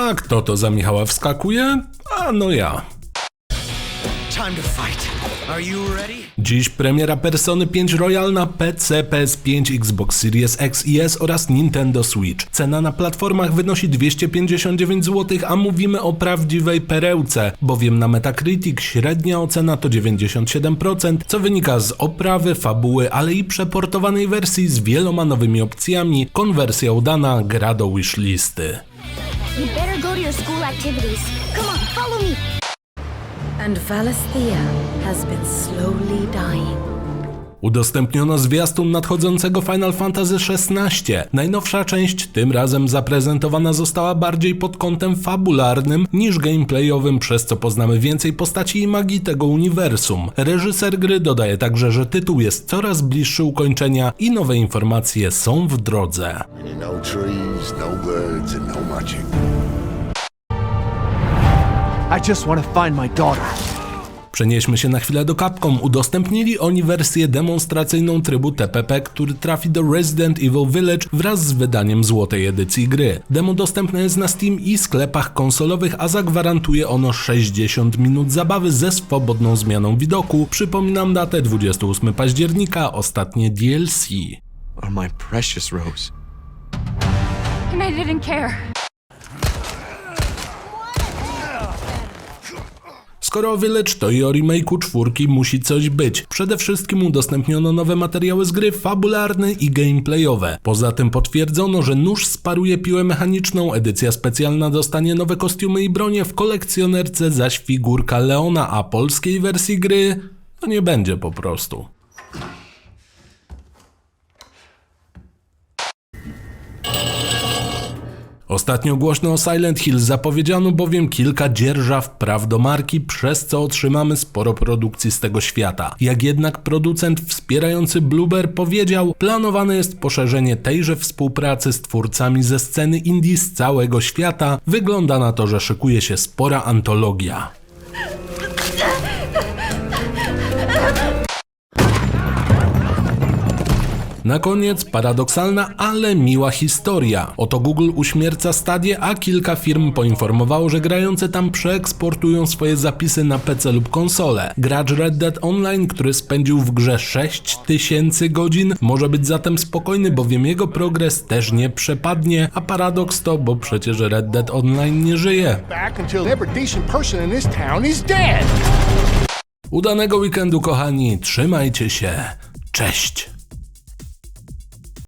A kto to za Michała wskakuje? A no ja. Dziś premiera Persony 5 Royal na PC, PS5, Xbox Series X i S oraz Nintendo Switch. Cena na platformach wynosi 259 zł, a mówimy o prawdziwej perełce, bowiem na Metacritic średnia ocena to 97%, co wynika z oprawy, fabuły, ale i przeportowanej wersji z wieloma nowymi opcjami. Konwersja udana, gra do wishlisty. You better go to your school activities. Come on, follow me. And Valisthea has been slowly dying. Udostępniono zwiastun nadchodzącego Final Fantasy XVI. Najnowsza część tym razem zaprezentowana została bardziej pod kątem fabularnym niż gameplayowym, przez co poznamy więcej postaci i magii tego uniwersum. Reżyser gry dodaje także, że tytuł jest coraz bliższy ukończenia i nowe informacje są w drodze. No trees, no birds, and no magic. I just want to find my daughter. Przenieśmy się na chwilę do Capcom. Udostępnili oni wersję demonstracyjną trybu TPP, który trafi do Resident Evil Village wraz z wydaniem złotej edycji gry. Demo dostępne jest na Steam i sklepach konsolowych, a zagwarantuje ono 60 minut zabawy ze swobodną zmianą widoku. Przypominam datę 28 października, ostatnie DLC. Oh, my precious Rose. And I didn't care. Skoro Village to i o remake'u czwórki musi coś być. Przede wszystkim udostępniono nowe materiały z gry fabularne i gameplayowe. Poza tym potwierdzono, że nóż sparuje piłę mechaniczną, edycja specjalna dostanie nowe kostiumy i bronie, w kolekcjonerce zaś figurka Leona, a polskiej wersji gry to nie będzie po prostu. Ostatnio głośno o Silent Hill zapowiedziano bowiem kilka dzierżaw praw do marki, przez co otrzymamy sporo produkcji z tego świata. Jak jednak producent wspierający Blueber powiedział, planowane jest poszerzenie tejże współpracy z twórcami ze sceny indie z całego świata. Wygląda na to, że szykuje się spora antologia. Na koniec paradoksalna, ale miła historia. Oto Google uśmierca stadię, a kilka firm poinformowało, że grający tam przeeksportują swoje zapisy na PC lub konsolę. Gracz Red Dead Online, który spędził w grze 6000 godzin, może być zatem spokojny, bowiem jego progres też nie przepadnie, a paradoks to, bo przecież Red Dead Online nie żyje. Udanego weekendu kochani, trzymajcie się, cześć!